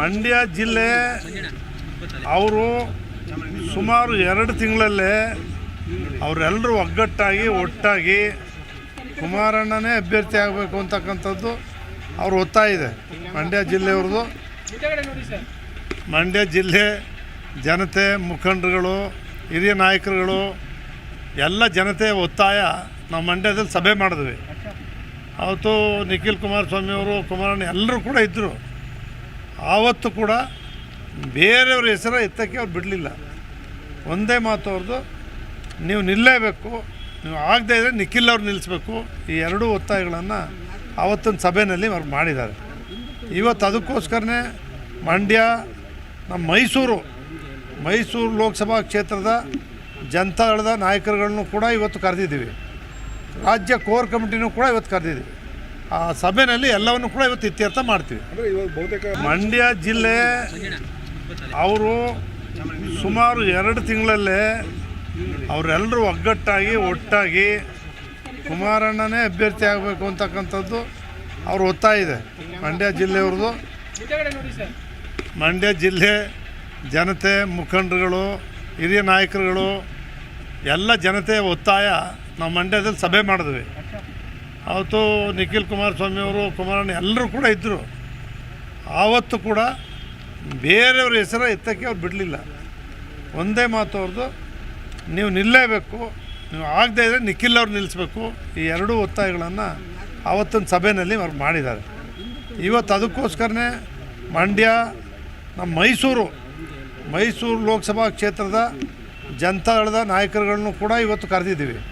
ಮಂಡ್ಯ ಜಿಲ್ಲೆ ಅವರು ಸುಮಾರು ಎರಡು ತಿಂಗಳಲ್ಲೇ ಅವರೆಲ್ಲರೂ ಒಗ್ಗಟ್ಟಾಗಿ, ಒಟ್ಟಾಗಿ ಕುಮಾರಣ್ಣನೇ ಅಭ್ಯರ್ಥಿ ಆಗಬೇಕು ಅಂತಕ್ಕಂಥದ್ದು ಅವ್ರು ಒತ್ತಾಯ ಇದೆ. ಮಂಡ್ಯ ಜಿಲ್ಲೆಯವ್ರದ್ದು. ಮಂಡ್ಯ ಜಿಲ್ಲೆ ಜನತೆ ಮುಖಂಡರುಗಳು, ಹಿರಿಯ ನಾಯಕರುಗಳು, ಎಲ್ಲ ಜನತೆ ಒತ್ತಾಯ ನಾವು ಮಂಡ್ಯದಲ್ಲಿ ಸಭೆ ಮಾಡಿದ್ವಿ. ಅವತ್ತು ನಿಖಿಲ್ ಕುಮಾರಸ್ವಾಮಿಯವರು ಕುಮಾರಣ್ಣ ಎಲ್ಲರೂ ಕೂಡ ಇದ್ದರು ಆವತ್ತು ಕೂಡ ಬೇರೆಯವ್ರ ಹೆಸರು ಎತ್ತಕ್ಕೆ ಅವ್ರು ಬಿಡಲಿಲ್ಲ. ಒಂದೇ ಮಾತು ಅವ್ರದ್ದು, ನೀವು ನಿಲ್ಲಲೇಬೇಕು ನೀವು ಆಗದೇ ಇದ್ದರೆ ನಿಖಿಲ್ ಅವ್ರು ನಿಲ್ಲಿಸ್ಬೇಕು. ಈ ಎರಡೂ ಒತ್ತಾಯಗಳನ್ನು ಆವತ್ತಿನ ಸಭೆಯಲ್ಲಿ ಅವ್ರು ಮಾಡಿದ್ದಾರೆ. ಇವತ್ತು ಅದಕ್ಕೋಸ್ಕರನೇ ಮಂಡ್ಯ, ನಮ್ಮ ಮೈಸೂರು ಮೈಸೂರು ಲೋಕಸಭಾ ಕ್ಷೇತ್ರದ ಜನತಾದಳದ ನಾಯಕರುಗಳನ್ನು ಕೂಡ ಇವತ್ತು ಕರೆದಿದ್ದೀವಿ. ರಾಜ್ಯ ಕೋರ್ ಕಮಿಟಿನೂ ಕೂಡ ಇವತ್ತು ಕರೆದಿದ್ದೀವಿ. ಆ ಸಭೆಯಲ್ಲಿ ಎಲ್ಲವನ್ನು ಕೂಡ ಇವತ್ತು ಇತ್ಯರ್ಥ ಮಾಡ್ತೀವಿ. ಮಂಡ್ಯ ಜಿಲ್ಲೆ ಅವರು ಸುಮಾರು ಎರಡು ತಿಂಗಳಲ್ಲೇ ಅವರೆಲ್ಲರೂ ಒಗ್ಗಟ್ಟಾಗಿ ಒಟ್ಟಾಗಿ ಕುಮಾರಣ್ಣನೇ ಅಭ್ಯರ್ಥಿ ಆಗಬೇಕು ಅಂತಕ್ಕಂಥದ್ದು ಅವ್ರು ಒತ್ತಾಯ ಇದೆ. ಮಂಡ್ಯ ಜಿಲ್ಲೆಯವ್ರದ್ದು. ಮಂಡ್ಯ ಜಿಲ್ಲೆ ಜನತೆ ಮುಖಂಡರುಗಳು ಹಿರಿಯ ನಾಯಕರುಗಳು ಎಲ್ಲ ಜನತೆಯ ಒತ್ತಾಯ ನಾವು ಮಂಡ್ಯದಲ್ಲಿ ಸಭೆ ಮಾಡಿದ್ವಿ. ಅವತ್ತು ನಿಖಿಲ್ ಕುಮಾರಸ್ವಾಮಿ ಅವರು ಕುಮಾರಣ್ಣ ಎಲ್ಲರೂ ಕೂಡ ಇದ್ದರು ಆವತ್ತು ಕೂಡ ಬೇರೆಯವ್ರ ಹೆಸರು ಎತ್ತಕ್ಕೆ ಅವ್ರು ಬಿಡಲಿಲ್ಲ. ಒಂದೇ ಮಾತು ಅವ್ರದ್ದು, ನೀವು ನಿಲ್ಲಲೇಬೇಕು ನೀವು ಆಗದೇ ಇದ್ದರೆ ನಿಖಿಲ್ ಅವ್ರು ನಿಲ್ಲಿಸ್ಬೇಕು ಈ ಎರಡೂ ಒತ್ತಾಯಗಳನ್ನು ಆವತ್ತಿನ ಸಭೆಯಲ್ಲಿ ಅವ್ರು ಮಾಡಿದ್ದಾರೆ. ಇವತ್ತು ಅದಕ್ಕೋಸ್ಕರನೇ ಮಂಡ್ಯ, ನಮ್ಮ ಮೈಸೂರು ಮೈಸೂರು ಲೋಕಸಭಾ ಕ್ಷೇತ್ರದ ಜನತಾದಳದ ನಾಯಕರುಗಳನ್ನು ಕೂಡ ಇವತ್ತು ಕರೆದಿದ್ದೀವಿ.